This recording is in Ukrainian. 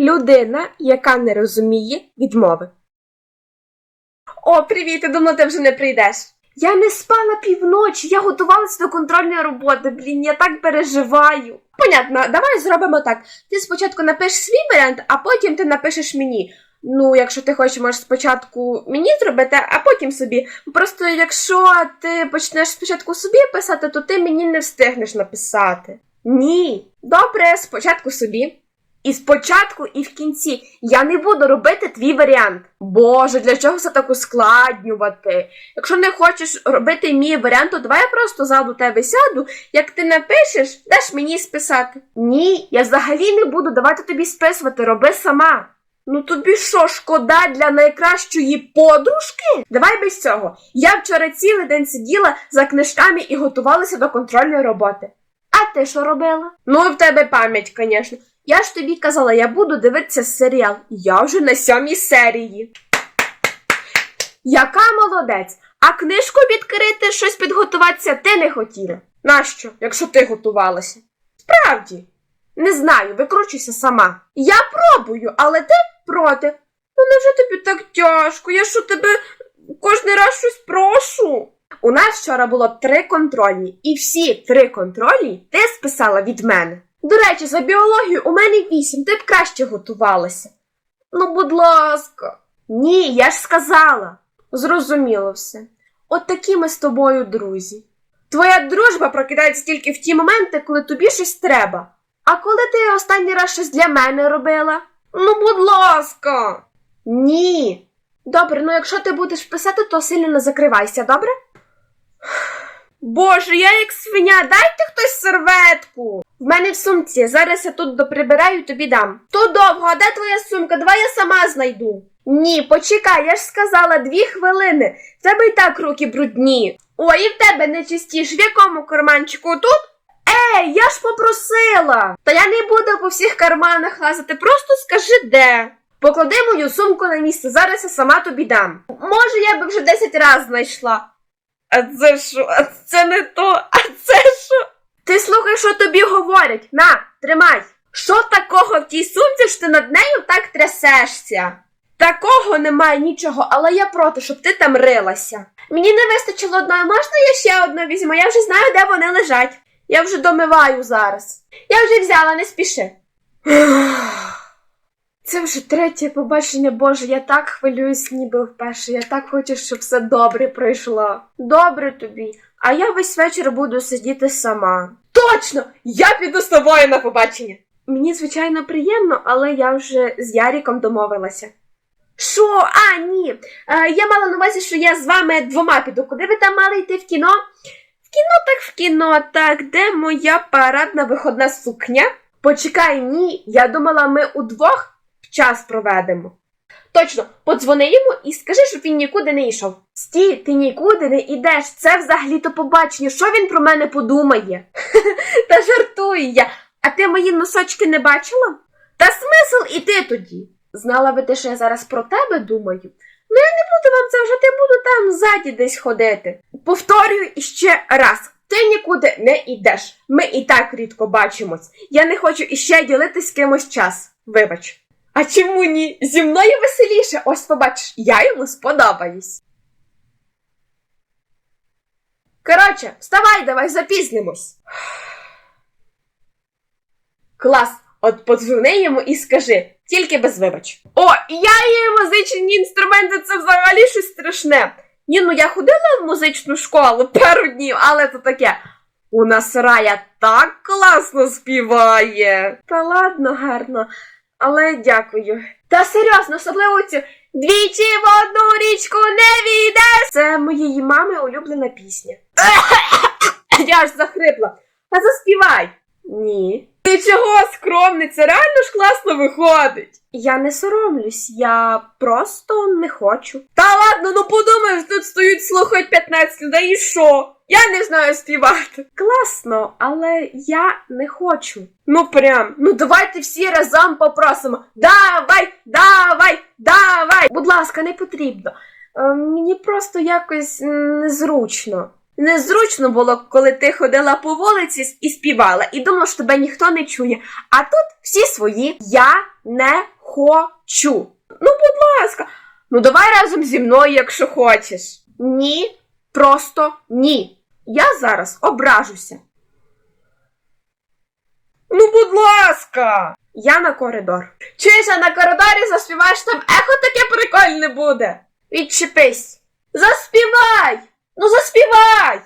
Людина, яка не розуміє відмови. О, привіт, я думала, ти вже не прийдеш. Я не спала півночі, я готувалася до контрольної роботи. Блін, я так переживаю. Понятно, давай зробимо так. Ти спочатку напишеш свій варіант, а потім ти напишеш мені. Ну, якщо ти хочеш, можеш спочатку мені зробити, а потім собі. Просто якщо ти почнеш спочатку собі писати, то ти мені не встигнеш написати. Ні. Добре, спочатку собі. І спочатку, і в кінці я не буду робити твій варіант. Боже, для чого все так ускладнювати? Якщо не хочеш робити мій варіант, то давай я просто ззаду тебе сяду. Як ти напишеш, даш мені списати. Ні, я взагалі не буду давати тобі списувати, роби сама. Ну тобі що, шкода для найкращої подружки? Давай без цього. Я вчора цілий день сиділа за книжками і готувалася до контрольної роботи. А ти що робила? Ну, в тебе пам'ять, звісно. Я ж тобі казала, я буду дивитися серіал. Я вже на сьомій серії. Яка молодець! А книжку відкрити, щось підготуватися ти не хотіла. Нащо, якщо ти готувалася? Справді, не знаю, викручуйся сама. Я пробую, але ти проти. Ну невже тобі так тяжко? Я що тебе кожен раз щось прошу? У нас вчора було три контрольні, і всі три контрольні ти списала від мене. До речі, за біологію у мене вісім, ти б краще готувалася. Ну, будь ласка. Ні, я ж сказала. Зрозуміло все. От такі ми з тобою друзі. Твоя дружба прокидається тільки в ті моменти, коли тобі щось треба. А коли ти останній раз щось для мене робила? Ну, будь ласка. Ні. Добре, ну якщо ти будеш писати, то сильно не закривайся, добре? Боже, я як свиня, дайте хтось серветку. В мене в сумці, зараз я тут доприбираю, тобі дам. То довго, а де твоя сумка? Давай я сама знайду. Ні, почекай, я ж сказала дві хвилини. В тебе і так руки брудні. Ой, і в тебе не чистіш. В якому карманчику тут? Ей, я ж попросила. Та я не буду по всіх карманах лазити, просто скажи де. Поклади мою сумку на місце, зараз я сама тобі дам. Може, я би вже 10 разів знайшла. А це що? А це не то, а це що? Ти слухай, що тобі говорять. На, тримай. Що такого в тій сумці, що ти над нею так трясешся? Такого немає нічого, але я проти, щоб ти там рилася. Мені не вистачило одної, можна я ще одну візьму? Я вже знаю, де вони лежать. Я вже домиваю зараз. Я вже взяла, не спіши. Це вже третє побачення, Боже, я так хвилююсь, ніби вперше. Я так хочу, щоб все добре пройшло. Добре тобі, а я весь вечір буду сидіти сама. Точно! Я піду з тобою на побачення. Мені, звичайно, приємно, але я вже з Яріком домовилася. Що? А, ні. Е, я мала на увазі, що я з вами двома піду. Куди ви там мали йти в кіно? В кіно так в кіно, так, де моя парадна виходна сукня? Почекай, ні, я думала, ми удвох час проведемо. Точно, подзвони йому і скажи, щоб він нікуди не йшов. Стій, ти нікуди не йдеш. Це взагалі-то побачення. Що він про мене подумає? Та жартую я. А ти мої носочки не бачила? Та смисл іти тоді. Знала би ти, що я зараз про тебе думаю? Ну я не буду вам це вже, ти буду там ззаді десь ходити. Повторюю іще раз. Ти нікуди не йдеш. Ми і так рідко бачимось. Я не хочу іще ділитись з кимось час. Вибач. А чому ні? Зі мною веселіше, ось побачиш, я йому сподобаюсь. Коротше, вставай, давай запізнимось. Клас, от подзвони йому і скажи, тільки без вибач. О, я є музичні інструменти, це взагалі щось страшне. Ні, ну я ходила в музичну школу пару днів, але це таке. У нас Рая так класно співає. Та ладно, гарно, але дякую. Та серйозно, особливо цю двічі в одну річку не війдеш. Це моєї мами улюблена пісня. Я ж захрипла. А заспівай. Ні. Ти чого скромниця? Реально ж класно виходить. Я не соромлюсь, я просто не хочу. Та ладно, ну подумаєш, тут стоять слухають 15 людей і що? Я не знаю співати. Класно, але я не хочу. Ну прям, ну давайте всі разом попросимо. Давай, давай, давай. Будь ласка, не потрібно. Е, мені просто якось незручно. Незручно було, коли ти ходила по вулиці і співала, і думала, що тебе ніхто не чує. А тут всі свої. Я не хочу. Ну, будь ласка, ну давай разом зі мною, якщо хочеш. Ні, просто ні. Я зараз ображуся. Ну, будь ласка. Я на коридор. Чуєш, а на коридорі заспіваєш там ехо таке прикольне буде. Відчепись. Заспівай! Ну заспівай!